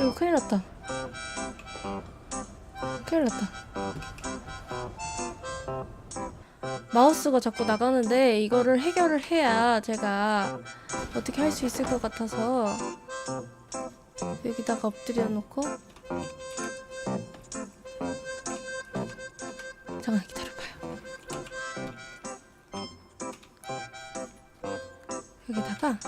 이거 큰일 났다. 큰일 났다. 마우스가 자꾸 나가는데 이거를 해결을 해야 제가 어떻게 할 수 있을 것 같아서 여기다가 엎드려 놓고 잠깐 기다려봐요. 여기다가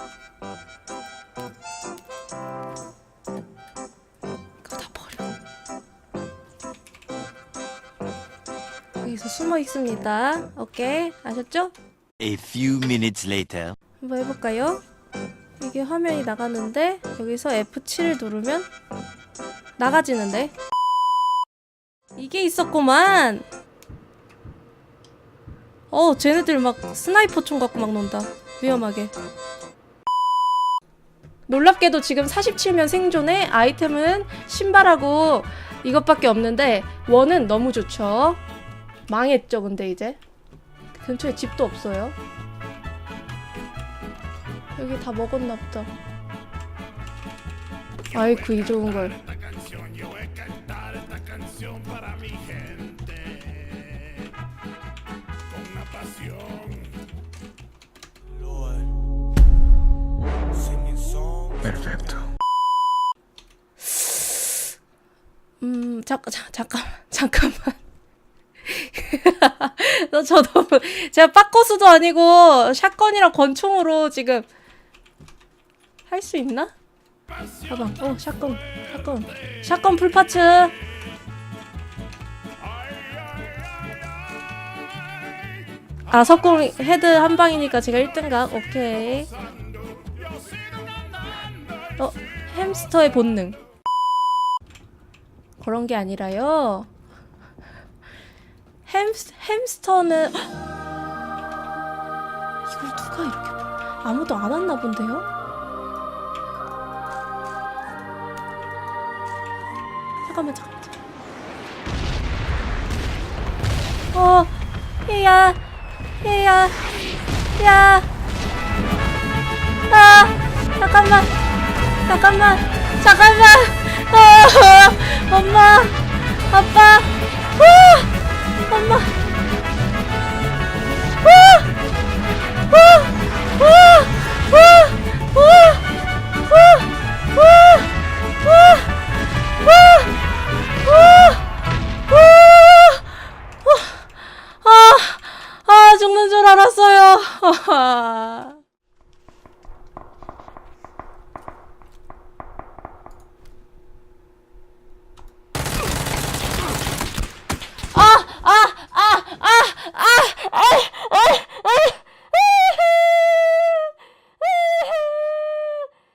여기서 숨어 있습니다. 오케이 아셨죠? A few minutes later. 한번 해볼까요? 이게 화면이 나갔는데 여기서 F7을 누르면 나가지는데 이게 있었구만 어 쟤네들 막 스나이퍼 총 갖고 막 논다 위험하게 놀랍게도 지금 47면 생존에 아이템은 신발하고 이것밖에 없는데 원은 너무 좋죠 망했죠 근데 이제 근처에 집도 없어요 여기 다 먹었나 보다. 아이쿠 이 좋은 걸. 음, 잠깐, 자, 잠깐, 잠깐만. 너저 너무 제가 빠코스도 아니고 샷건이랑 권총으로 지금 할 수 있나? 봐봐. 어, 샷건. 샷건. 샷건 풀파츠. 아, 석공 헤드 한 방이니까 제가 1등각. 오케이. 어, 햄스터의 본능. 그런 게 아니라요. 햄스, 햄스터는 이걸 누가 이렇게 봐? 아무도 안 왔나 본데요? 잠깐만 잠깐만. 어 얘야 얘야 야 아, 잠깐만 잠깐만 잠깐만